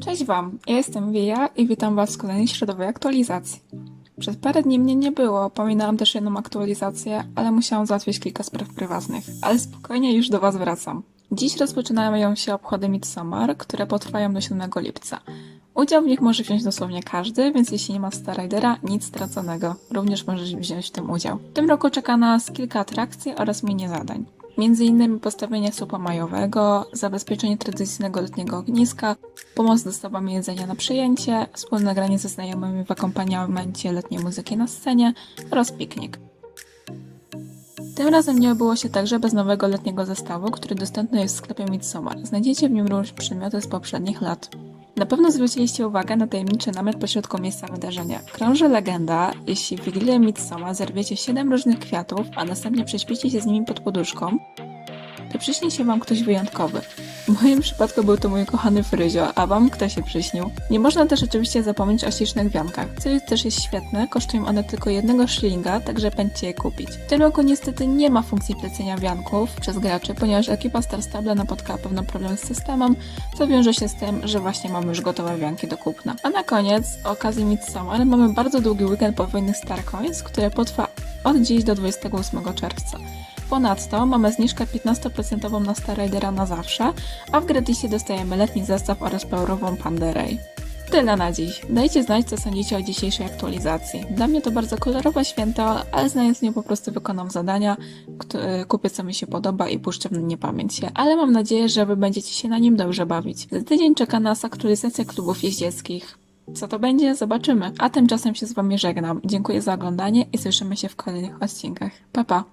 Cześć Wam, ja jestem Wija i witam Was w kolejnej środowej aktualizacji. Przez parę dni mnie nie było, pominęłam też jedną aktualizację, ale musiałam załatwić kilka spraw prywatnych. Ale spokojnie, już do Was wracam. Dziś rozpoczynają się obchody Midsummer, które potrwają do 7 lipca. Udział w nich może wziąć dosłownie każdy, więc jeśli nie ma Star Ridera, nic straconego. Również możesz wziąć w tym udział. W tym roku czeka nas kilka atrakcji oraz mini zadań. Między innymi postawienie słupa majowego, zabezpieczenie tradycyjnego letniego ogniska, pomoc z jedzenia na przyjęcie, wspólne granie ze znajomymi w akompaniamencie letniej muzyki na scenie oraz piknik. Tym razem nie obyło się także bez nowego letniego zestawu, który dostępny jest w sklepie Midsommar. Znajdziecie w nim również przedmioty z poprzednich lat. Na pewno zwróciliście uwagę na tajemniczy namiot pośrodku miejsca wydarzenia. Krąży legenda, jeśli w Wigilię Midsoma zerwiecie 7 różnych kwiatów, a następnie prześpicie się z nimi pod poduszką, to przyśni się wam ktoś wyjątkowy. W moim przypadku był to mój kochany Fryzio, a wam kto się przyśnił? Nie można też oczywiście zapomnieć o ślicznych wiankach, co też jest świetne, kosztują one tylko jednego szlinga, także pędźcie je kupić. W tym roku niestety nie ma funkcji plecenia wianków przez graczy, ponieważ ekipa Star Stable napotkała pewno problem z systemem, co wiąże się z tym, że właśnie mamy już gotowe wianki do kupna. A na koniec, okazji Midsummer, mamy bardzo długi weekend podwójnych Star Coins, który potrwa od dziś do 28 czerwca. Ponadto mamy zniżkę 15% na Star Ridera na zawsze, a w gratisie dostajemy letni zestaw oraz pełrową Panderej. Tyle na dziś. Dajcie znać, co sądzicie o dzisiejszej aktualizacji. Dla mnie to bardzo kolorowe święto, ale znając mnie po prostu wykonam zadania, kupię co mi się podoba i puszczę w niepamięć się. Ale mam nadzieję, że wy będziecie się na nim dobrze bawić. Za tydzień czeka nas aktualizacja klubów jeździeckich. Co to będzie? Zobaczymy. A tymczasem się z wami żegnam. Dziękuję za oglądanie i słyszymy się w kolejnych odcinkach. Pa pa!